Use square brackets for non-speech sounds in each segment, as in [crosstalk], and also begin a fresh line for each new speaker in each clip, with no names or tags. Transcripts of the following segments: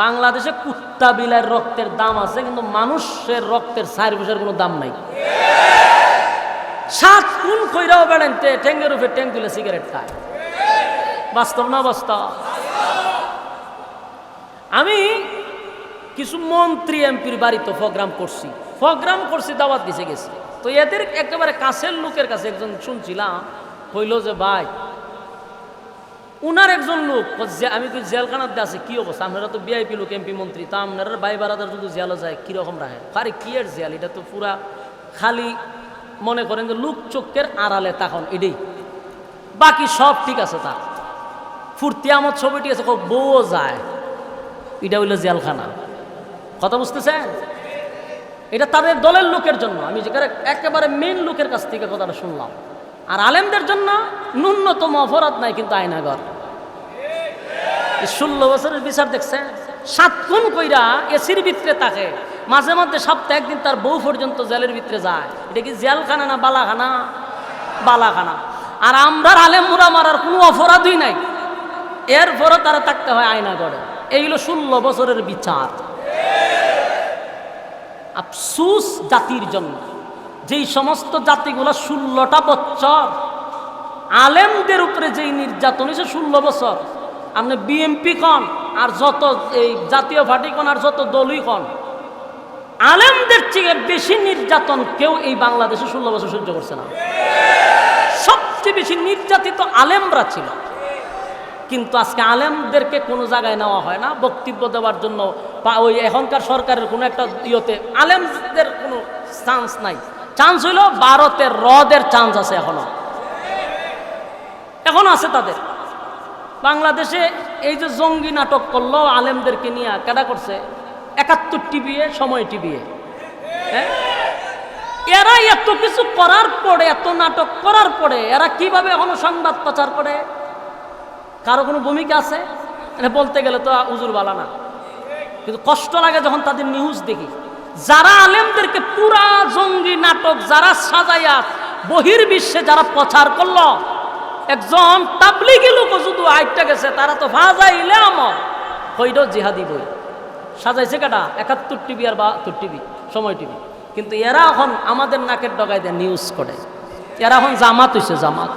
বাংলাদেশে কুত্তা বিলার রক্তের দাম আছে, কিন্তু মানুষের রক্তের সার পয়সার কোনো দাম নাই। সাত কোন কইরাও বেড়েন ট্যাঙ্গের উপরে ট্যাঙ্ক তুলে সিগারেট খায়। বাস্তব না বাস্তব? আমি কিছু মন্ত্রী এমপির বাড়িতে প্রোগ্রাম করছি। প্রোগ্রাম করছি, দাওয়াত দিছে গেছি। তো এদের একেবারে কাছের লোকের কাছে একজন শুনছিলাম হইল যে, ভাই উনার একজন লোক যে- আমি কই জেলখানাতে আছে? কি অবস্থা? আপনারা তো বিআইপি লোক এমপি মন্ত্রী। তা আপনারা ভাই বারাদার যদি জেলে যায়, কীরকম রাখে আরে, কি এর জেল? এটা তো পুরা খালি মনে করেন যে লোক চোখের আড়ালে তখন এটাই। বাকি সব ঠিক আছে তার। ফুর্তি আমার ছবিটি আছে খুব বউও যায়। এটা হইল জেলখানা। কথা বুঝতেছেন? এটা তাদের দলের লোকের জন্য। আমি যেখানে একেবারে মেন লোকের কাছ থেকে কথাটা শুনলাম। আর আলেমদের জন্য ন্যূনতম অপরাধ নাই কিন্তু আয়নাগর। ষোলো বছরের বিচার দেখছে, সাত খুন কইরা এসির ভিতরে তাকে মাঝে মধ্যে সপ্তাহে একদিন তার বউ পর্যন্ত জেলের ভিতরে যায়। এটা কি জেলখানা না বালাখানা? বালাখানা। আর আমরা আলেম মুরা মারার কোনো অপরাধই নাই। এরপরও তারা থাকতে হয় আয়নাগরে এইগুলো ষোলো বছরের বিচার। আফসুস জাতির জন্য। যেই সমস্ত জাতিগুলো ষোলোটা বছর আলেমদের উপরে যেই নির্যাতন হয়েছে ষোলো বছর আপনি বিএমপি কন, আর যত এই জাতীয় পার্টি কন, আর যত দলই কন, আলেমদের চেয়ে বেশি নির্যাতন কেউ এই বাংলাদেশে ষোলো বছর সহ্য করছে না। সবচেয়ে বেশি নির্যাতিত আলেমরা ছিল। কিন্তু আজকে আলেমদেরকে কোনো জায়গায় নেওয়া হয় না। বক্তব্য দেওয়ার জন্য বা ওই এখনকার সরকারের কোনো একটা ইয়েতে আলেমদের কোনো চান্স নাই। চান্স হইল ভারতের হ্রদের চান্স আছে এখনও। এখনও আছে তাদের। বাংলাদেশে এই যে জঙ্গি নাটক করল, আলেমদেরকে নিয়ে কেডা করছে? একাত্তর টিভিয়ে, সময় টিভিয়ে। হ্যাঁ? এরা এত কিছু করার পরে, এত নাটক করার পরে, এরা কীভাবে এখনও সংবাদ প্রচার করে? কারও কোনো ভূমিকা আছে? বলতে গেলে তো উজুর বালা না। কিন্তু কষ্ট লাগে যখন তাদের নিউজ দেখি। যারা আলেমদেরকে পুরা জঙ্গি নাটক, যারা সাজাইয়া বহির্বিশ্বে যারা প্রচার করল একজন তাবলিগি লোক শুধু আইটা গেছে, তারা তো ফাজাইলে আমার হইল জিহাদি বই। সাজাইছে কাটা একাত্তর টিভি আর বাহাত্তর টিভি, সময় টিভি। কিন্তু এরা এখন আমাদের নাকের ডগায় দেয় নিউজ করে। এরা এখন জামাত হইছে, জামাত।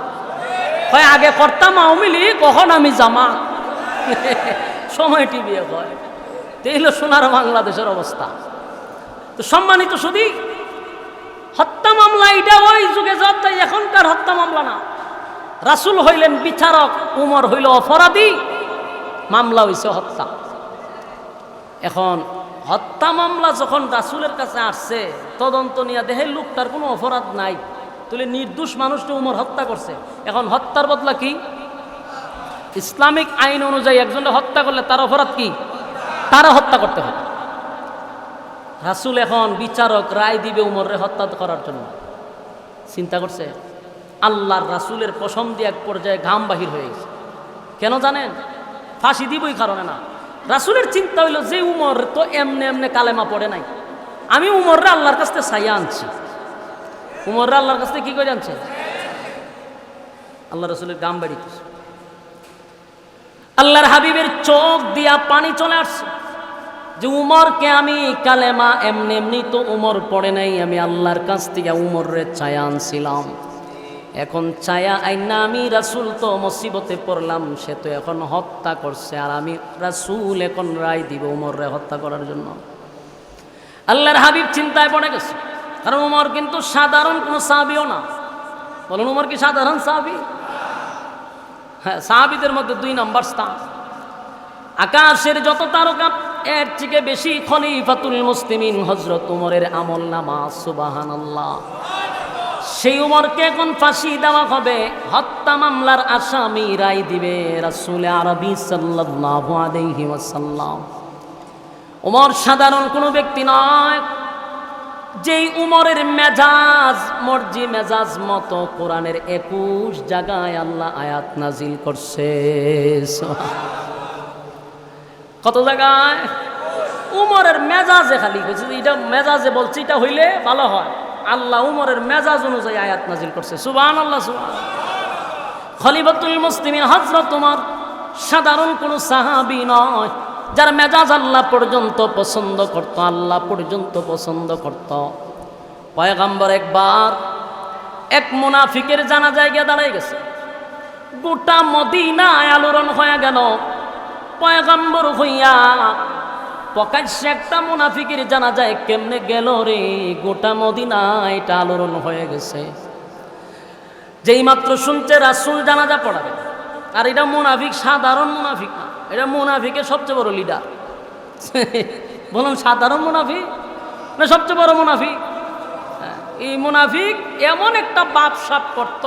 হয় আগে করতাম আওয়ামী কখন আমি জামা সময় টিভি হয়। তো এই হলো সোনার বাংলাদেশের অবস্থা। তো সম্মানিত শুধু হত্যা মামলা এটা ওই যুগে যত এখনকার হত্যা মামলা না। রাসুল হইলেন বিচারক, উমর হইল অপরাধী, মামলা হইছে হত্যা। এখন হত্যা মামলা যখন রাসুলের কাছে আসছে, তদন্ত নিয়ে দেহে লোকটার কোনো অপরাধ নাই। তুলে নির্দোষ মানুষটা উমর হত্যা করছে। এখন হত্যার বদলা কি? ইসলামিক আইন অনুযায়ী একজনে হত্যা করলে তার অপরাধ কি? তারা হত্যা করতে হবে। রাসুল এখন বিচারক রায় দিবে উমররে হত্যা করার জন্য। চিন্তা করছে? আল্লাহর রাসুলের পশম এক পর্যায়ে ঘাম বাহির হয়ে গেছে। কেন জানেন? ফাঁসি দিবই কারণে না। রাসুলের চিন্তা হইল যে উমর তো এমনে এমনে কালেমা পড়ে নাই। আমি উমররা আল্লাহর কাছ থেকে সাইয়া আনছি। উমররা আল্লাহর কাছ থেকে কি করে আনছে আল্লাহ রসুলের গাম বাড়িতেছে আল্লাহর হাবিবের চোখ দিয়া পানি চলে আসছে। যে উমরকে আমি কালেমা এমনি এমনি তো উমর পড়ে নাই, আমি আল্লাহর কাছ থেকে উমরের ছায়া আনছিলাম। এখন ছায়া আইনা আমি রাসুল তো মুসিবতে পড়লাম, সে তো এখন হত্যা করছে। আর আমি রাসুল এখন রায় দিব উমররে হত্যা করার জন্য। আল্লাহর হাবিব চিন্তায় পড়ে গেছে। কারণ উমর কিন্তু সাধারণ কোনো সাহাবিও না। বলুন, উমর কি সাধারণ সাহাবি? হ্যাঁ সাহাবিদের মধ্যে দুই নম্বর স্থান। আকাশের যত তারকা, এর থেকে বেশি খনি খলিফাতুল মুসলিমিন হজরত উমরের আমল নামা সুবাহান সেই উমরকে এখন ফাঁসি দেওয়া হবে। হত্যা মামলার আসামি রায় দিবে রাসুল আরবি ওয়াসাল্লাম। উমর সাধারণ কোনো ব্যক্তি নয়। যেই উমরের মেজাজ, মর্জি মেজাজ মতো কোরআনের একুশ জায়গায় আল্লাহ আয়াত নাজিল করছে। কত জায়গায়? উমরের মেজাজে খালি যে এটা মেজাজে বলছি, এটা হইলে ভালো হয়। আল্লাহ উমরের মেজাজ অনুযায়ী আয়াত নাজিল করছে। সুবান আল্লাহ সুবান খলিফাতুল মুসলিমিন হজরত তোমার সাধারণ কোনো সাহাবি নয়, যার মেজাজ আল্লাহ পর্যন্ত পছন্দ করত, আল্লাহ পর্যন্ত পছন্দ করত। পয়গাম্বর একবার এক মুনাফিকের জানা জায়গায় দাঁড়াই গেছে। গোটা মদিনায় আলোড়ন হয়ে গেল। পয়গাম্বর হইয়া প্রকাশ্যে একটা মুনাফিকের জানা যায় কেমনে গেল রে? গোটা মদিনায় এটা আলোড়ন হয়ে গেছে। যেই মাত্র শুনছে রাসুল জানাজা পড়াবে। আর এটা মুনাফিক সাধারণ মুনাফিক না। এটা মুনাফিকের সবচেয়ে বড় লিডার [laughs] বলুন সাধারণ মুনাফিক না সবচেয়ে বড় মুনাফিক? হ্যাঁ, এই মুনাফিক এমন একটা বাপ সাপ করত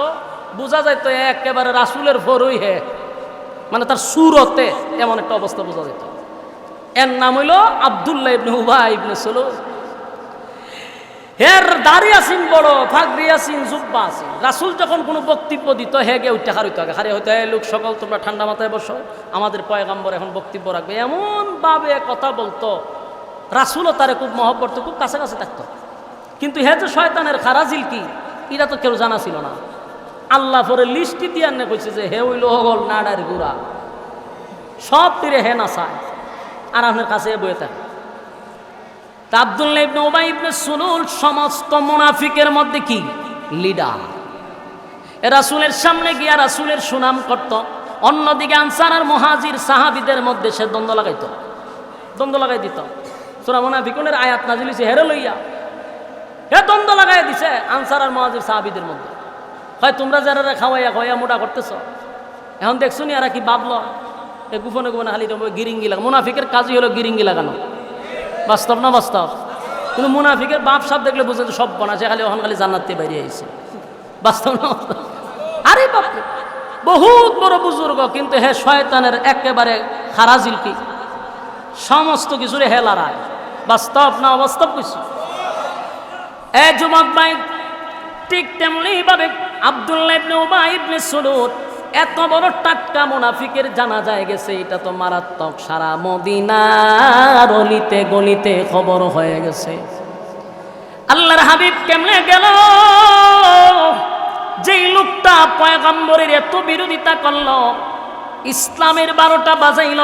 বোঝা যায় তো একেবারে রাসুলের ফরই হে। মানে তার সুরতে এমন একটা অবস্থা বোঝা যেত এর নাম হইল আবদুল্লাহ ইবনে উবা ইবনে সলু হের দাড়ি আসিন বড়, ফাগরি আসিন, জুব্বা আসিন। রাসুল যখন কোনো বক্তব্য দিত, হে গে উঠতে হারিত আগে হারিয়ে হইতো লোক সকল, তোমরা ঠান্ডা মাথায় বসো। আমাদের পয়গাম্বর এখন বক্তব্য রাখবে। এমন ভাবে কথা বলতো। রাসুলও তারে খুব মহব্বত, খুব কাছাকাছি থাকতো। কিন্তু হে যে শয়তানের খারাজিল কি? এটা তো কেউ জানা ছিল না। আল্লাহ পরে লিস্টি দিয়ে কইছে যে, হে হইল হগল নাডার গুড়া। সব তীরে হে না চায় আর কাছে বয়ে থাকে। তা আবদুল্লাহ ইবনে উবাই ইবনে সুলুল সমস্ত মুনাফিকের মধ্যে কি? লিডার। রাসূলের সামনে গিয়া রাসূলের সুনাম করত। অন্যদিকে আনসার আর মহাজির সাহাবিদের মধ্যে সে দ্বন্দ্ব লাগাইত। দ্বন্দ্ব লাগাই দিত। সুরা মুনাফিকুনের আয়াত নাজিল হইছে, হেরে লইয়া। হে দ্বন্দ্ব লাগাই দিছে আনসার আর মহাজির সাহাবিদের মধ্যে। হয় তোমরা যারা খাওয়াইয়া খাওয়াইয়া মোটা করতেছ? এখন দেখছ নি, এরা কি ভাবলো গুফনে গুফনে খালি গিরিঙ্গি লাগা মুনাফিকের কাজই হলো গিরিঙ্গি লাগানো বাস্তব না বাস্তব? কিন্তু মুনাফিকের বাপ সাপ দেখলে বুঝে সব বানাচ্ছে খালি ওখান খালি জান্নাতে বেরিয়ে আইছে। বাস্তব না? আরে বাপ বহুত বড় বুজুর্গ, কিন্তু হে শয়তানের একেবারে খারাজিল কি? সমস্ত কিছুরে হে লড়ায় বাস্তব না অবাস্তব কিছু? এ যুবক ভাই, ঠিক তেমনি ভাবে আব্দুল্লাহ ইবনে উবাই ইবনে সুলুদ এত বড় টাটকা মুনাফিকের জানা যায় গেছে, এটা তো মারাত্মক। সারা মদিনার অলিতে গলিতে খবর হয়ে গেছে। আল্লাহর হাবিব কেমনে গেল? যেই লোকটা পয়গম্বরের এত বিরোধিতা করল, ইসলামের বারোটা বাজাইল,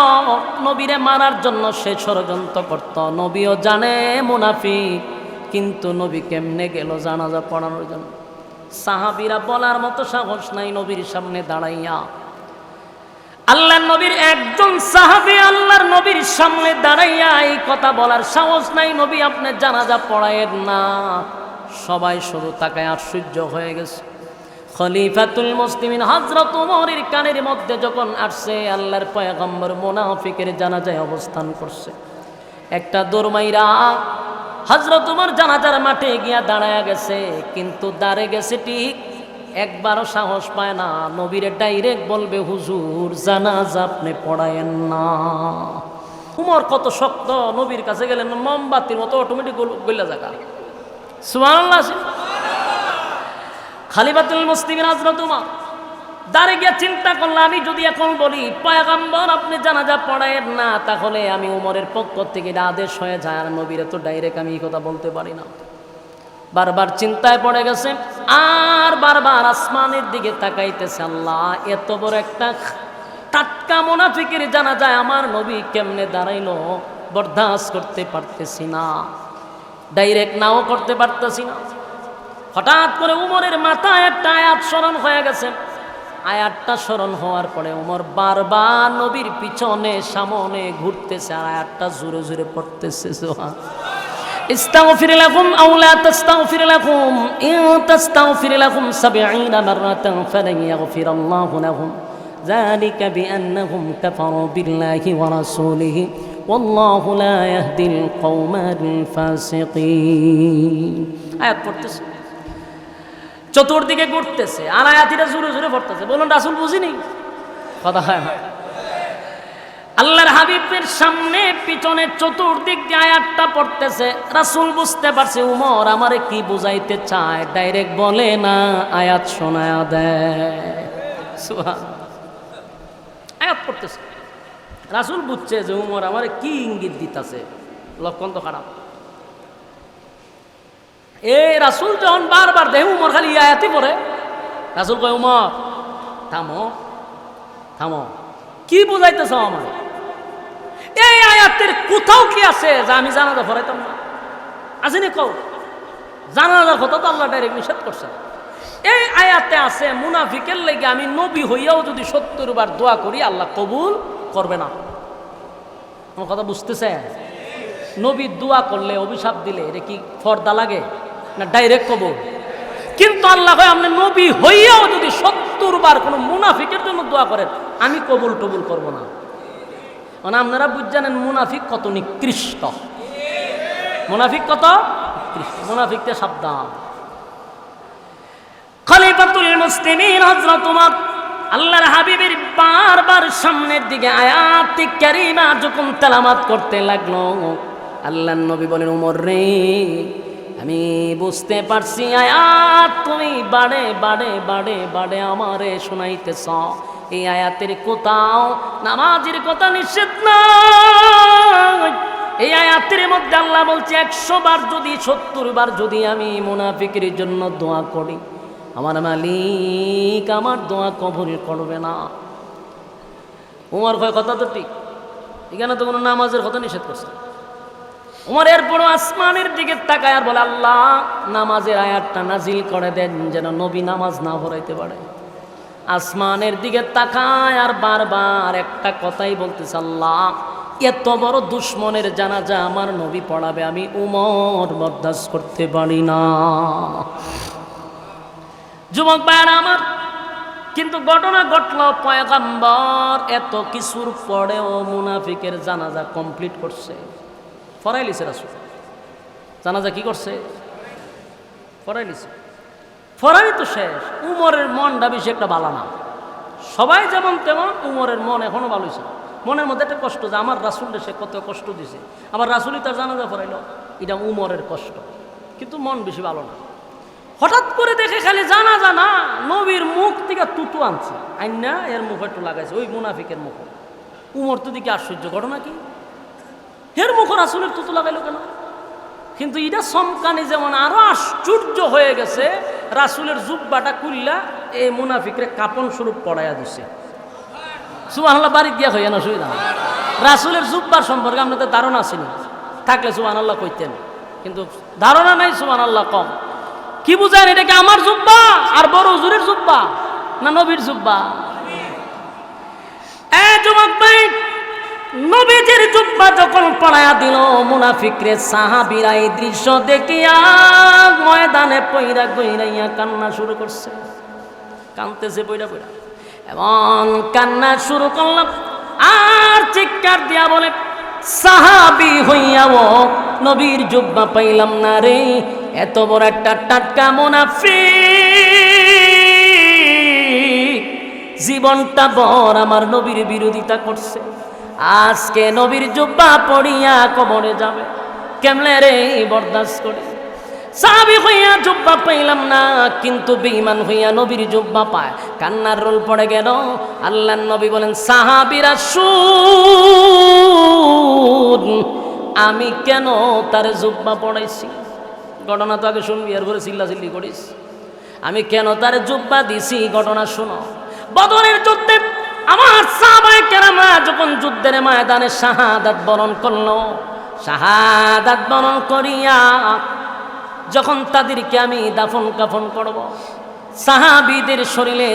নবীরে মারার জন্য সে ষড়যন্ত্র করত। নবীও জানে মুনাফিক, কিন্তু নবী কেমনে গেল জানাজা পড়ানোর জন্য? সাহাবিরা বলার মতো সাহস নাই নবীর সামনে দাঁড়াইয়া। আল্লাহর নবীর একজন সাহাবী আল্লাহর নবীর সামনে দাঁড়াইয়া এই কথা বলার সাহস নাই, নবী আপনি জানাজা পড়ায়েন না। সবাই শুধু তাকায় আশ্চর্য হয়ে গেছে। খলিফাতুল মুসলিমিন হজরত উমরের কানের মধ্যে যখন আসছে, আল্লাহর পয়গম্বর মুনাফিকের জানাজায় অবস্থান করছে। একটা দোরমাইরা হজরত উমর জানাজার মাঠে গিয়া দাঁড়ায় গেছে, কিন্তু দাঁড়ে গেছে ঠিক একবারও সাহস পায় না। নবীরে ডাইরেক্ট বলবে, হুজুর, জানাজা আপনি পড়ায়েন না। উমর কত শক্ত, নবীর কাছে গেলেন মোমবাতির মতো অটোমেটিক গইলা জায়গা সুবহানাল্লাহ খালিবাতুল মুসলিমিন হযরত উমর দাঁড়ে গিয়ে চিন্তা করলাম আমি যদি এখন বলি, পয়গাম্বর, আপনি জানাজা পড়ায়েন না, তাহলে আমি উমরের পক্ষ থেকে আদেশ হয়ে যায় আর নবীরে তো ডাইরেক্ট আমি এই কথা বলতে পারি না। বারবার চিন্তায় পড়ে গেছে, আর বারবার আসমানের দিকে তাকাইতেছে আল্লাহ, এত বড় একটা টাটকা মোনাফিকের জানা যায় আমার নবী কেমনে দাঁড়াইলো বরদাস্ত করতে পারতেছি না ডাইরেক্ট নাও করতে পারতেছি না। হঠাৎ করে উমরের মাথায় একটা আয়াত স্মরণ হয়ে গেছে আয়াতটা স্মরণ হওয়ার পরে উমর বারবার নবীর পিছনে সামনে ঘুরতেছে আর আয়াতটা জোরে জোরে পড়তেছে সোহান استغفر لكم أو لا تستغفر لكم إن تستغفر لكم سبعين مرة فلن يغفر الله لهم ذلك بأنهم كفروا بالله ورسوله والله لا يهدي القوم الفاسقين آيات পড়তেছে চতুর্দিকে ঘুরতেছে আর আয়াতিটা জোরে জোরে পড়তেছে। বলুন, রাসুল বুঝিনি? কথা হয় না। আল্লাহর হাবিবের সামনে, পিছনে চতুর্দিক দিয়ে আয়াতটা পড়তেছে। রাসুল বুঝতে পারছে, উমর, আমারে কি বুঝাইতে চায়? ডাইরেক্ট বলে, না, আয়াত শোনায়া দেয়। আয়াত পড়তেছে। রাসুল বুঝছে যে, উমর, আমারে কি ইঙ্গিত দিতেছে? লক্ষণ তো খারাপ। এ রাসুল যখন বারবার দেহ উমর খালি এই আয়াতই পড়ে, রাসুল কয়, উমর, থামো থামো। কি বুঝাইতেছ আমার এই আয়াতের কোথাও কি আছে যে আমি জানাজা পড়াইতাম না? আসেনি কও, জানাজার কথা তো আল্লাহ ডাইরেক্ট নিষেধ করছেন এই আয়াতে আছে, মুনাফিকের লেগে আমি নবী হইয়াও যদি সত্তর বার দোয়া করি, আল্লাহ কবুল করবে না। আমার কথা বুঝতেছে নবী দোয়া করলে, অভিশাপ দিলে, এটা কি ফর্দা লাগে? না ডাইরেক্ট কবুল কিন্তু আল্লাহ কয়, আপনি নবী হইয়াও যদি সত্তর বার কোনো মুনাফিকের জন্য দোয়া করেন, আমি কবুল টবুল করব না। মানে আপনারা বুঝজানেন মুনাফিক কত নিকৃষ্ট। মুনাফিক কত? মুনাফিকতে সাবধান। খলিফাতুল মুসলিমিন হযরত উমর আল্লাহর হাবিবের বারবার সামনের দিকে আয়াত কারিমা যখন তেলামাত করতে লাগল, আল্লাহর নবী বলেন, উমর রে আমি বুঝতে পারছি, আয়াত তুমি বাড়ে বাড়ে বাড়ে বাড়ে আমারে শোনাইতেছ। এই আয়াতের কোথাও নামাজের কথা নিষেধ না এই আয়াতের মধ্যে আল্লাহ বলছে, একশো বার যদি, সত্তর বার যদি আমি মুনাফিকের জন্য দোয়া করি, আমার মালিক আমার দোয়া কবর করবে না। উমার ভয় কথা তো ঠিক। এখানে তো কোনো নামাজের কথা নিষেধ করছে। উমর এরপরও আসমানের দিকে তাকায় আর বলে, আল্লাহ, নামাজের আয়াতটা নাজিল করে দেন যেন নবী নামাজ না ভরাইতে পারে। আসমানের দিকে তাকায় আর বারবার একটা কথাই বলতেছে, আল্লাহ, এত বড় দুশ্মনের জানাজা আমার নবী পড়াবে, আমি উমর বরদাস্ত করতে পারি না। যুবক ভাইয়ার আমার, কিন্তু ঘটনা ঘটল, পয়গাম্বর এত কিছুর পরেও মুনাফিকের জানাজা কমপ্লিট করছে। ফরাই লিছে রাসুল। জানাজা কি করছে? ফরাই লিছে। ফরাই তো শেষ, উমরের মনটা বেশি একটা ভালো না। সবাই যেমন তেমন, উমরের মন এখনও ভালো হয়েছে মনের মধ্যে একটা কষ্ট যে আমার রাসুলটা সে কত কষ্ট দিছে। আবার রাসুলই তার জানাজা ফরাইল। এটা উমরের কষ্ট, কিন্তু মন বেশি ভালো না। হঠাৎ করে দেখে খালি জানা জানা নবীর মুখ থেকে তুতু আনছে। আইনা এর মুখ একটু লাগাইছে, ওই মুনাফিকের মুখ। উমর তো দিকে আশ্চর্য ঘটনা কি? এর মুখ রাসুলের তুতু লাগাইলো কেন? কিন্তু এটা সমকানি যেমন আরও আশ্চর্য হয়ে গেছে, রাসুলের জুব্বাটা কুল্লা এই মুনাফিকরে কাপন স্বরূপ পড়াইয়া দিছে। সুবাহ বাড়ি দিয়া হইয়া না নাই। রাসুলের জুব্বার সম্পর্কে আপনাদের ধারণা আসেনি থাকলে সুবাহ আল্লাহ কইতেন। কিন্তু ধারণা নাই সুবাহ আল্লাহ কম। কি বুঝেন এটা কি আমার জুব্বা? আর বড় হুজুরের জুব্বা? না নবীর জুব্বা? এ যুবক ভাই নবীজির জুব্বা যখন পড়ায়া দিল, মুনাফিকরে সাহাবীরা এই দৃশ্য দেখিয়া ময়দানে পইরা গইরাইয়া কান্না শুরু করছে। কানতেছে, পইরা পইরা। এবং কান্না শুরু করলাম, আর চিৎকার দিয়া বলে, সাহাবি হইয়াও, নবীর জুব্বা পাইলাম না রে, এত বড় একটা টাটকা মুনাফিক। জীবনটা বর আমার নবীর বিরোধিতা করছে। আজকে নবীর জুব্বা পড়িয়া কবরে যাবে। কেমনে রে বরদাস্ত করে? সাহাবি হইয়া জুব্বা পাইলাম না, কিন্তু বেঈমান হইয়া নবীর জুব্বা পায়। কান্নার রোল পড়ে গেল। আল্লাহ নবী বলেন, সাহাবিরা, শুন, আমি কেন তার জুব্বা পড়াইছি? ঘটনা তো আগে শুনবি আর করে চিল্লা চিল্লি করিস। আমি কেন তার জুব্বা দিছি? ঘটনা শুনো। বদরের যুদ্ধে আমার সাহাবায়ে কেরামা যখন যুদ্ধের ময়দানে শাহাদাত বরণ করল, শাহাদাত বরণ করিয়া যখন তাদেরকে আমি দাফন কাফন করব, সাহাবিদের শরীরে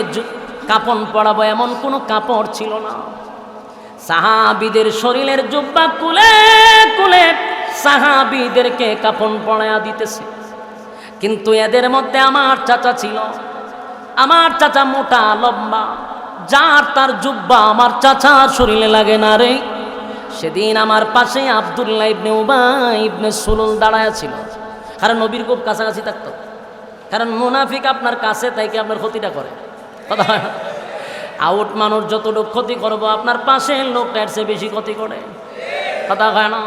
কাপন পড়াবো এমন কোনো কাপড় ছিল না। সাহাবিদের শরীরের জুব্বা কুলে কুলে সাহাবিদেরকে কাপন পড়ায়া দিতেছে। কিন্তু এদের মধ্যে আমার চাচা ছিল। আমার চাচা মোটা, লম্বা যার তার জুব্বা আমার চাচার শরীরে লাগে না রে। সেদিন আমার পাশে আবদুল্লাহ ইবনে উবাই ইবনে সুলুল দাঁড়ায় ছিল। কারণ নবীর খুব কাছাকাছি থাকত। কারণ মুনাফিক আপনার কাছে, তাই কি আপনার ক্ষতিটা করে? কথা? আউট মানুষ যতটুকু ক্ষতি করব, আপনার পাশে লোকটা এর চেয়ে বেশি ক্ষতি করে। কথা হয় না।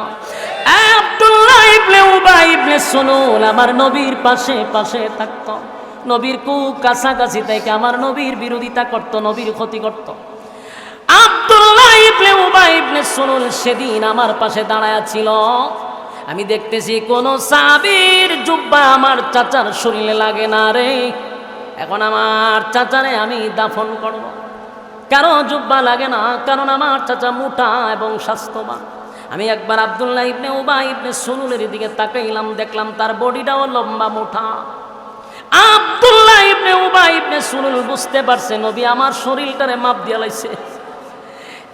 আব্দুল্লাহ ইবনে উবাই ইবনে সুলুল আমার নবীর পাশে পাশে থাকতো। নবীর কু কাছাকাছি থেকে আমার নবীর বিরোধিতা করত, নবীর ক্ষতি করত। আব্দুল্লাহ ইবনে উবাই ইবনে সুলুল সেদিন আমার পাশে দাঁড়ায়া ছিল। আমি দেখতেছি কোন সাবির জুব্বা আমার চাচার শরীরে লাগে না রে। এখন আমার চাচারে আমি দাফন করব। কারও জুব্বা লাগে না, কারণ আমার চাচা মোটা এবং স্বাস্থ্যবান। আমি একবার আবদুল্লাহ ইবনে উবা ইবনে সুনুলের দিকে তাকাইলাম, দেখলাম তার বডিটাও লম্বা মোটা। আবদুল্লাহ ইবনে উবা ইবনে সুনুল বুঝতে পারছে, নবী আমার শরীরটারে মাপ দিয়া লাইছে।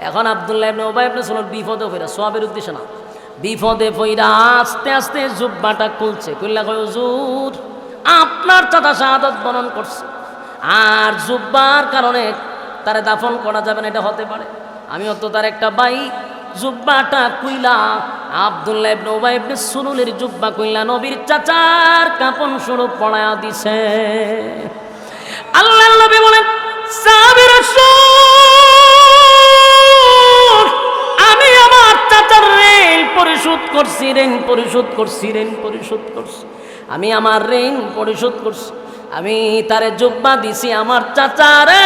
এখন আবদুল্লাহ ইবনে উবা ইবনে সুনুল বিপদে ফিরা সোয়াবের উদ্দেশ্যে না, বিপদে ফইরা আস্তে আস্তে জুব্বাটা খুলছে, কইলা কয়, হুজুর, আপনার চাচা শাহাদত বরণ করছে, আর জুব্বার কারণে তারে দাফন করা যাবে না, এটা হতে পারে। আমি অত তার একটা বাই জুব্বাটা কুইলা, আবদুল্লাহ ইবনে উবাই ইবনে সুনুলের জুব্বা কুইলা, নবীর চাচার কাপন স্বরূপ পড়ায়া দিছে। আল্লাহ নবী বলেন সাবির আমি আমার চাচার ঋণ পরিশোধ করছি, ঋণ পরিশোধ করছি, ঋণ পরিশোধ করছি। আমি আমার ঋণ পরিশোধ করছি। আমি তারে জুব্বা দিছি, আমার চাচারে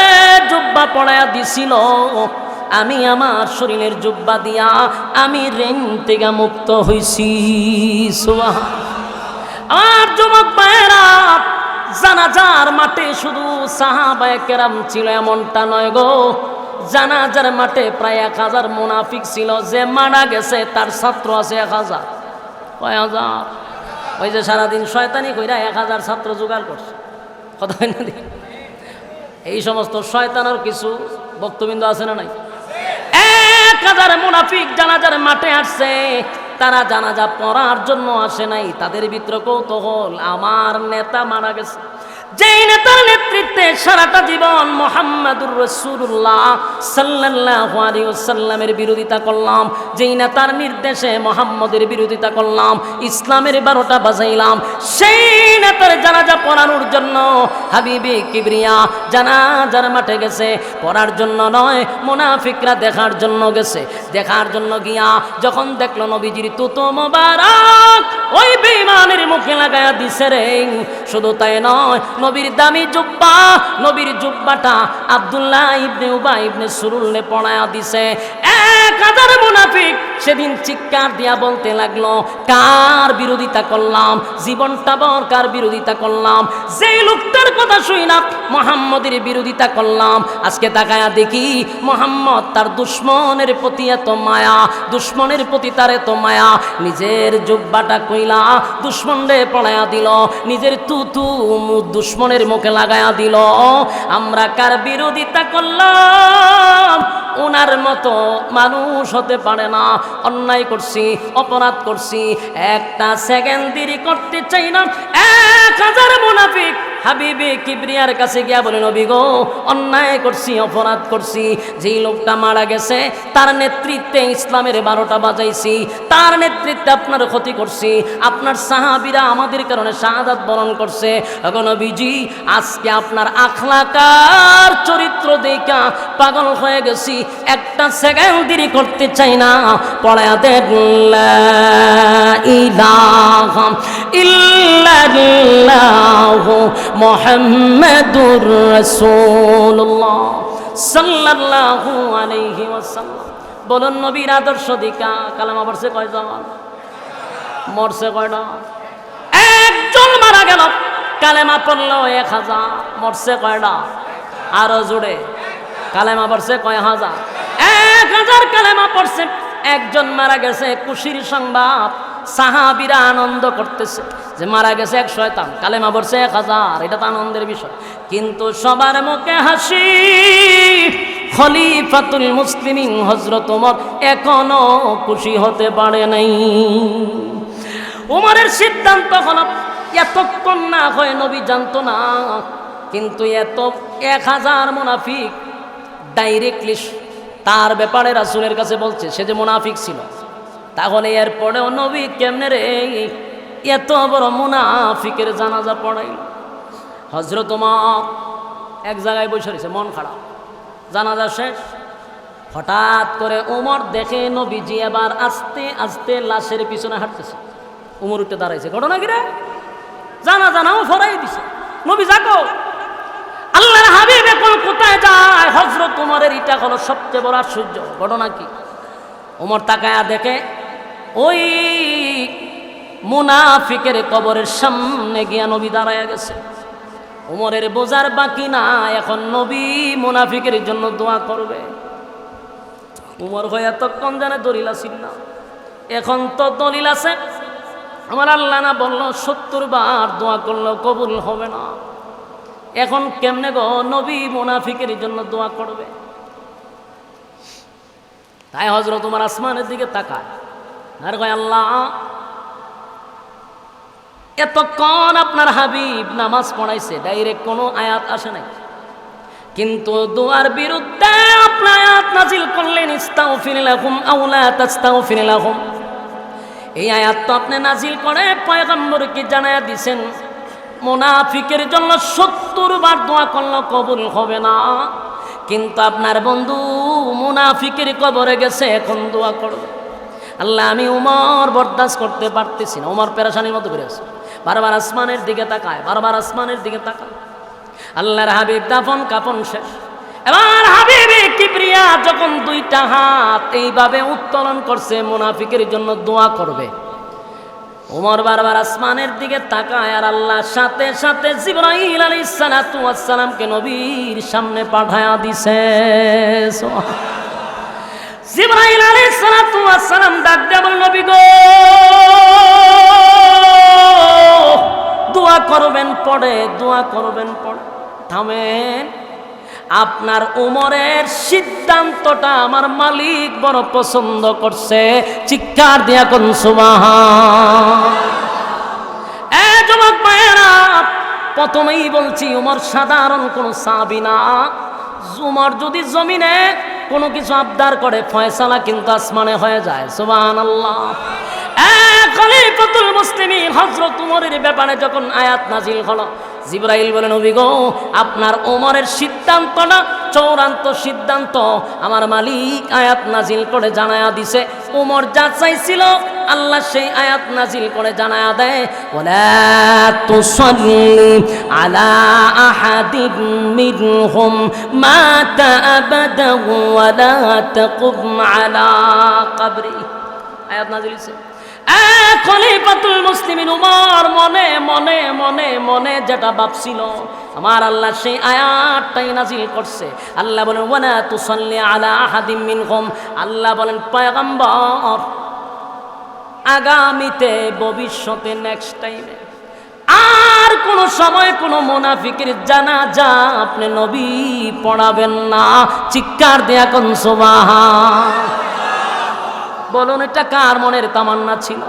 জুব্বা পড়ায়া দিছিল। আমি আমার শরীরের জুব্বা দিয়া আমি ঋণ থেকে মুক্ত সুবহান আর যুবক ভাইয়েরা, জানাজার মাঠে শুধু সাহাবায়ে কেরাম ছিল এমনটা নয় গো। জানাজার মাঠে প্রায় এক হাজার মুনাফিক ছিল, যে মারা গেছে তার ছাত্র আছে এক হাজার। কয় হাজার? ওই যে সারাদিন শয়তানি কইরা এক হাজার ছাত্র জোগাড় করছে। কথা? এই সমস্ত শয়তানের কিছু বক্তবিন্দু আছে না নাই? হাজার মুনাফিক জানাজার মাঠে আসছে। তারা জানাজা পড়ার জন্য আসে নাই। তাদের ভিতরে কৌতূহল। আমার নেতা মারা গেছে। যেই নেতার নেতৃত্বে সারাটা জীবন মোহাম্মদুর রসুল্লাহ সাল্লাল্লাহু আলাইহি ওয়াসাল্লামের বিরোধিতা করলাম। যেই নেতার নির্দেশে মোহাম্মদের বিরোধিতা করলাম, ইসলামের বারোটা বাজাইলাম, সেই নেতার জানাজা পড়ানোর জন্য হাবিবি কিবরিয়া জানাজার মাঠে গেছে। পড়ার জন্য নয়, মুনাফিকরা দেখার জন্য গেছে। দেখার জন্য গিয়া যখন দেখল নবীজির তুতো মোবারক, ওই বেঈমানের মুখে লাগায়া দিছে রে। শুধু তাই নয়, নবীর দামি জুব্বা নবীর জুব্বাটা আব্দুল্লাহ ইবনে উবা ইবনে সুরুল্লে পড়ায়া দিছে। এক মুনাফিক। সেদিন চিৎকার দিয়া বলতে লাগল, কার বিরোধিতা করলাম? জীবনটা বর কার বিরোধিতা করলাম? যেই লোকটার কথা মোহাম্মদের বিরোধিতা করলাম। আজকে তাকায়া দেখি, মোহাম্মদ তার দুশ্মনের প্রতি এত মায়া, দুশ্মনের প্রতি তার এত মায়া। নিজের জুব্বাটা কইলা দুশ্মনরে পড়ায়া দিল, নিজের তুতু দুশ্মনের মুখে লাগায়া দিল। আমরা কার বিরোধিতা করলাম? ওনার মতো মানুষ হতে পারে না। অন্যায় করছি, অপরাধ করছি। একটা সেকেন্ড দেরি করতে চাই না। এক হাজার মুনাফিক হাবিবে কিবরিয়ার কাছে গিয়া বলে, নবী গো, অন্যায় করছি, অপরাধ করছি। যেই লোকটা মারা গেছে, তার নেতৃত্বে ইসলামের বারোটা বাজাইছি। তার নেতৃত্বে আপনার ক্ষতি করছি। আপনার সাহাবিরা আমাদের কারণে শাহাদাত বরণ করছে। নবীজি, আজকে আপনার আখলাকার চরিত্র দেখা পাগল হয়ে গেছি। একটা সেকেন্ড দেরি করতে চাই না। লা ইলাহা ইল্লাল্লাহু মুহাম্মাদুর রাসূলুল্লাহ সাল্লাল্লাহু আলাইহি ওয়াসাল্লাম। বলুন, নবীর আদর্শ দিকা, কালামা পড়ছে কয়জন মরছে কয়টা একজন মারা গেল, কালেমা পড়ল এক হাজার, মরছে কয়টা আরও জুড়ে কালেমা পড়ছে কয় হাজার? এক হাজার কালেমা পড়ছে। একজন মারা গেছে, খুশির সংবাদ। সাহাবিরা আনন্দ করতেছে যে মারা গেছে এক শয়তান, কালেমা পড়ছে এক হাজার, এটা তো আনন্দের বিষয়। কিন্তু সবার মুখে হাসি, খলিফাতুল মুসলিমিন হজরত উমর এখনও খুশি হতে পারে নাই। উমরের সিদ্ধান্ত হলো, এতক্ষণ না হয় নবী জানতো না, কিন্তু এত এক হাজার মুনাফিক ডাইরেক্টলি তার ব্যাপারে রাসুলের কাছে বলছে, সে যে মুনাফিক ছিল। তাহলে এরপরেও নবী কেমনে রে? এত বড় মুনাফিকের জানাজা পড়াইল। হজরত এক জায়গায় বসে রয়েছে, মন খারাপ। জানাজা শেষ। হঠাৎ করে উমর দেখে নবীজি এবার আস্তে আস্তে লাশের পিছনে হাঁটতেছে। উমর উঠে দাঁড়াইছে, ঘটনা কি রে? জানা জানাও ফরাই দিছে। নবী যাকো আল্লাহর হাবিব এখন কোথায় যায়? হজরত উমরের ইটা হলো সবচেয়ে বড় আশ্চর্য। ঘটনা কি? উমর তাকায়া দেখে ওই মুনাফিকের কবরের সামনে গিয়া নবী দাঁড়ায় গেছে। উমরের বোঝার বাকি না, এখন নবী মুনাফিকের জন্য দোয়া করবে। উমর হয়ে এতক্ষণ জানে দরিলা ছিল না। এখন তো দলিল আছে। আমার আল্লাহ না বলল, সত্তর বার দোয়া করল, কবুল হবে না। এখন কেমনে গো নবী মুনাফিকের জন্য দোয়া করবে? তাই হজরত তোমার আসমানের দিকে তাকায়। আর আল্লাহ, এতক্ষণ আপনার হাবিব নামাজ পড়াইছে ডাইরেক্ট কোনো আয়াত আসে নাই। কিন্তু দোয়ার বিরুদ্ধে আপনার আয়াত নাজিল করলেন, ইস্তাগফির লাহুম আও লা তাস্তাগফির লাহুম। এই আয়াত তো আপনি নাজিল করে পয়গম্বরকে জানায়া দিছেন, মোনাফিকের জন্য সত্তর বার দোয়া করলে কবুল হবে না। কিন্তু আপনার বন্ধু মুনাফিকের কবরে গেছে, এখন দোয়া করবে। আল্লাহ, আমি উমর বরদাস্ত করতে পারতেছি না। উমর পেরাশানির মতো করে আছে। বারবার আসমানের দিকে তাকায়, বারবার আসমানের দিকে তাকায়। আল্লাহর হাবিব দাফন কাফন শেষ। এবার হাবিবে কিবরিয়া যখন দুইটা হাত এইভাবে উত্তোলন করছে, মুনাফিকের জন্য দোয়া করবে। ওমর বারবার আসমানের দিকে তাকায় আর আল্লাহ সাথে সাথে জিব্রাইল আলাইহিস সালাতু ওয়াস সালামকে নবীর সামনে পাঠায়া দিছে। জিব্রাইল আলাইহিস সালাতু ওয়াস সালাম ডাক দিয়ে বল নবী গো, দোয়া করবেন পড়ে, দোয়া করবেন পড়ে। থামেন, আপনার উমরের সিদ্ধান্তটা আমার মালিক বড় পছন্দ করছে। চিৎকার দিয়া কোন সুবাহ এ যুবক ভাইয়েরা, প্রথমেই বলছি, উমর সাধারণ কোন সাবি না। উমর যদি জমিনে কোনো কিছু আবদার করে ফয়সালা কিন্তু আসমানে হয়ে যায়। সুবাহ আল্লাহ খলিফাতুল মুসলিমিন হযরত উমরের ব্যাপারে যখন আয়াত নাজিল হলো, জিব্রাইল বলেন অভিগো আপনার ওমরের সিদ্ধান্তটা চৌরান্ত সিদ্ধান্ত। আমার মালিক আয়াত নাজিল করে জানায়া দিছে ওমর যা চাইছিল, আল্লাহ সেই আয়াত নাজিল করে জানায়া দেয়। ওলা তুসাল্লি আলা আহাদিন মিনহুম, মাতা আবাদা ওয়ালা তাকুম আলা কবরি। আয়াত নাজিল হইছে। খলিফাতুল মুসলিমিন উমর মনে মনে মনে মনে যেটা ভাবছিল, আমার আল্লাহ সেই আয়াতটাই নাজিল করছে। আল্লাহ বলেন ওয়ানা তুসাল্লি আলা আহাদিম মিনহুম। আল্লাহ বলেন, পয়গম্বর, আগামীতে ভবিষ্যতে নেক্সট টাইমে আর কোন সময় কোন মোনাফিকের জানা যা আপনি নবী পড়াবেন না। চিৎকার দেয়া কোন সোবাহা বলুন, এটা কার মনের তামান্না ছিল?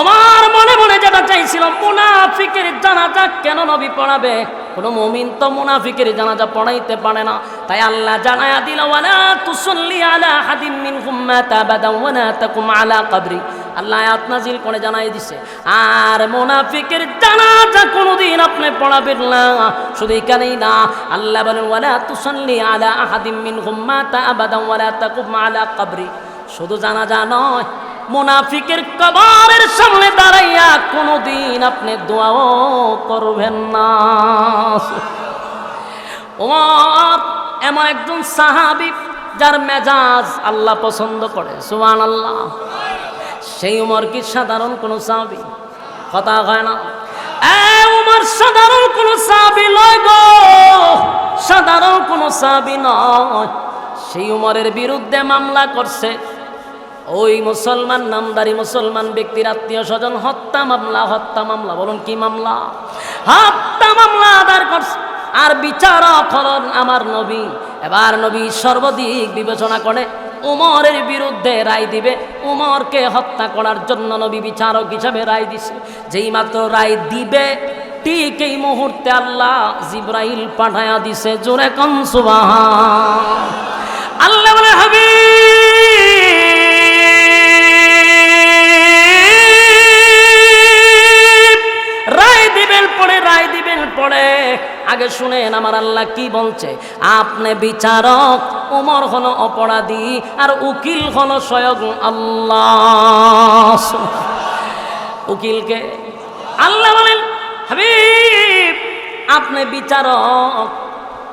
আমার মনে মনে যেটা চাইছিল, মুনাফিকের জানাজা কেন নবী পড়াবে? কোনো মুমিন তো মুনাফিকের জানাজা পড়াইতে পারে না। তাই আল্লাহ জানায়া দিল, ওয়ালা তুসাল্লি আলা হাদিম মিনকুম মাতা বাদা ওয়ালা তাকুম আলা কবরি। আল্লাহ আয়াত নাজিল করে জানাই দিছে, আর মুনাফিকের জানাজা কোনোদিন আপনি পড়াবেন না, শুধু এখানেই না। আল্লাহ বলেন, ওয়ালা তুসাল্লি আলা আহাদিম মিনকুম মাতা আবাদা ওয়ালা তাকুম আলা কবরি। শুধু জানাজা নয়, মুনাফিকের কবরের সামনে দাঁড়াইয়া কোনোদিন আপনি দোয়াও করবেন না। ওমর এমন একজন সাহাবি যার মেজাজ আল্লাহ পছন্দ করে সুবান আল্লাহ সেই উমর কি সাধারণ কোনো সাহাবি? কথা হয় না। উমর, সাধারণ কোনো সাহাবি গো। সাধারণ কোনো সাহাবি নয়। সেই উমরের বিরুদ্ধে মামলা করছে। ওই মুসলমান, নামদারি মুসলমান ব্যক্তির আত্মীয় স্বজন, হত্যা মামলা হত্যা মামলা, বলুন কি মামলা? হত্যা মামলা আদার করছে। আর বিচারক হলেন আমার নবী। এবার নবী সর্বদিক বিবেচনা করে উমরের বিরুদ্ধে রায় দিবে। উমরকে হত্যা করার জন্য নবী বিচারক হিসাবে রায় দিছে। যেই মাত্র রায় দিবে, ঠিক এই মুহূর্তে আল্লাহ জিব্রাইল পাঠায়া দিছে, জোরে কম সুবাহ আল্লাহ পড়ে। আগে শুনেন আমার আল্লাহ কি বলছে? আপনি বিচারক ওমর হলো অপরাধী, আর উকিল হলো স্বয়ং আল্লাহ। উকিলকে আল্লাহ বলেন, হাবিব, আপনি বিচারক,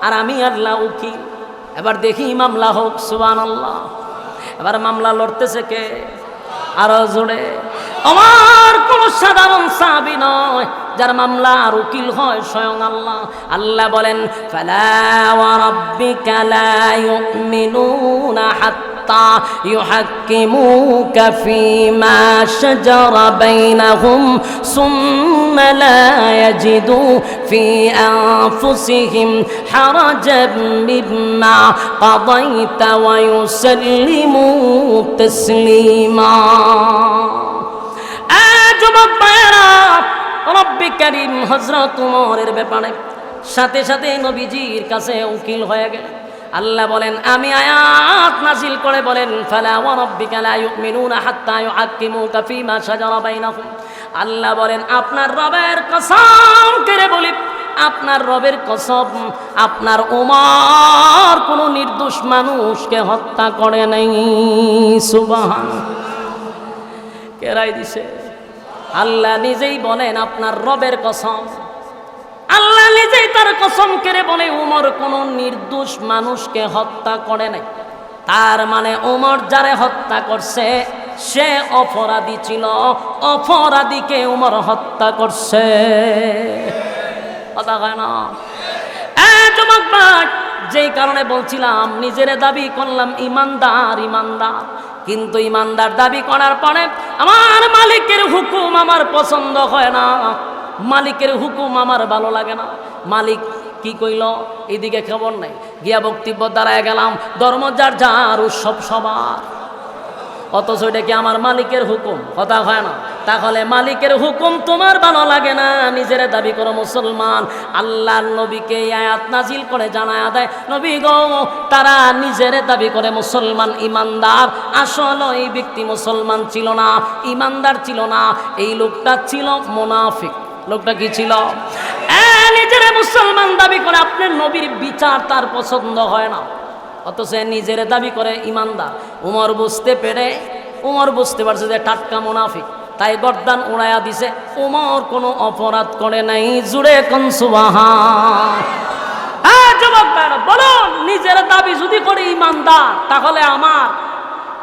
আর আমি আল্লাহ উকিল। এবার দেখি মামলা হোক সুবান আল্লাহ এবার মামলা লড়তেছে কে? আরও জোরে। আমার কোন সাধারণ সাবি নয়, যার মামলা উকিল হয় স্বয়ং আল্লাহ। আল্লাহ বলেন, ফালা ওয়া রাব্বিকা লা ইউমিনুনা হাত্তা حتى يحكموك فيما شجر بينهم ثم لا يجدوا في أنفسهم حرجا مما قضيت ويسلموا تسليما যুবক ভাইয়েরা রব্বি করিম হজরত উমরের ব্যাপারে সাথে সাথে নবীজির কাছে উকিল হয়ে গেল আল্লাহ বলেন, আমি আয়াত নাজিল করে বলেন, ফালা ওয়া রাব্বিকা লা ইউমিনুনা হাত্তা ইউহাক্কিমুকা ফীমা শাজারা বাইনাহুম। আল্লাহ বলেন, আপনার রবের কসম করে বলি, আপনার রবের কসম, আপনার উমর কোনো নির্দোষ মানুষকে হত্যা করে নাই। সুবহান কেরাই দিছে। আল্লাহ নিজেই বলেন, আপনার রবের কসম আল্লাহ নিজেই তার কসম কেড়ে বলে, উমর কোন নির্দোষ মানুষকে হত্যা করে নাই। তার মানে উমর যারে হত্যা করছে, সে অপরাধী ছিল। অপরাধীকে উমর হত্যা করছে। কথা কয় না? যেই কারণে বলছিলাম, নিজের দাবি করলাম, ইমানদার ইমানদার। কিন্তু ইমানদার দাবি করার পরে আমার মালিকের হুকুম আমার পছন্দ হয় না। মালিকের হুকুম আমার ভালো লাগে না। মালিক কি কইল? এদিকে খবর নাই। গিয়া বক্তব্য দাঁড়ায় গেলাম। ধর্ম যার যার উৎসব সবার। অথচ এটা কি আমার মালিকের হুকুম? কথা হয় না। তাহলে মালিকের হুকুম তোমার ভালো লাগে না? নিজের দাবি করো মুসলমান। আল্লাহর নবীকে আয়াত নাজিল করে জানায় দেয়। নবী গো, তারা নিজের দাবি করে মুসলমান ইমানদার। আসল এই ব্যক্তি মুসলমান ছিল না, ইমানদার ছিল না। এই লোকটা ছিল মোনাফিক। লোকটা কি ছিল? নিজের মুসলমান দাবি করে আপনার নবীর বিচার তার পছন্দ হয় না। অথচ নিজের দাবি করে ইমানদার। উমর বুঝতে পেরে উমর বুঝতে পারছে যে টাটকা মুনাফিক। তাই গর্দান উড়াইয়া দিছে উমর কোনো অপরাধ করে নাই জুড়ে কনসুবাহা হ্যাঁ যুবক ভাইরা, বলো নিজের দাবি যদি করে ইমানদার তাহলে আমার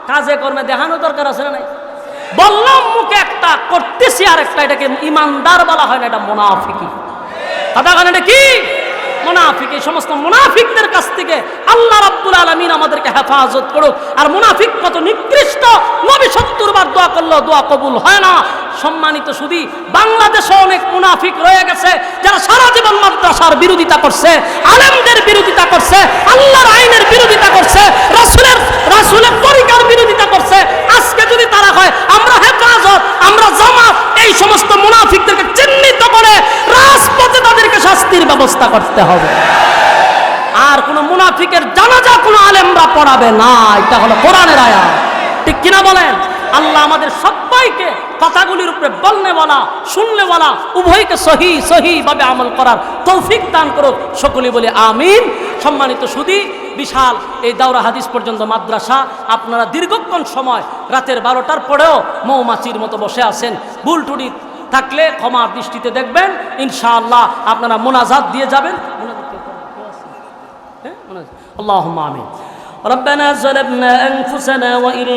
কাজে কর্মে দেখানো দরকার আছে না নাই? বললাম, মুখে একটা করতেছি, আর একটা এটাকে ইমানদার বলা হয় না, এটা মুনাফিকি। বলেন এটা কি? মুনাফিক, এই সমস্ত কাছ থেকে আল্লাহ রাব্বুল আলামিন আমাদেরকে হেফাজত করুক। আর কত নিকৃষ্ট, নবী সত্তর বার দোয়া করলেও দোয়া কবুল হয় না। সম্মানিত শুধু বাংলাদেশে অনেক মুনাফিক রয়ে গেছে, যারা সারা জীবন মাদ্রাসার বিরোধিতা করছে, আলেমদের বিরোধিতা করছে, আল্লাহর আইনের বিরোধিতা করছে, রাসূলের রাসূলের তরিকার বিরোধিতা করছে আজকে যদি তারা হয় আমরা হেফাজত আমরা জামাত এই সমস্ত মুনাফিকদেরকে চিহ্নিত করে রাজপথে তাদেরকে শাস্তির ব্যবস্থা করতে হবে। আর কোন মুনাফিকের জানাজা কোনো আলেমরা পড়াবে না, এটা হলো কোরআনের আয়া ঠিক কিনা বলেন? আল্লাহ আমাদের সবাইকে কথাগুলির উপরে বলনে বলা শুনলে বলা, উভয়কে সহি সহি ভাবে আমল করার তৌফিক দান করুক। সকলে বলে আমিন। সম্মানিত সুদী বিশাল এই দাওরা হাদিস পর্যন্ত মাদ্রাসা আপনারা দীর্ঘক্ষণ সময় রাতের বারোটার পরেও মৌমাছির মতো বসে আছেন ভুল টুটি থাকলে ক্ষমার দৃষ্টিতে দেখবেন ইনশাআল্লাহ আপনারা মোনাজাত দিয়ে যাবেন মোনাজাত কে করে? কেউ আছে? হ্যাঁ? মোনাজাত। اللهم آمين ربنا ظلمنا أنفسنا وإن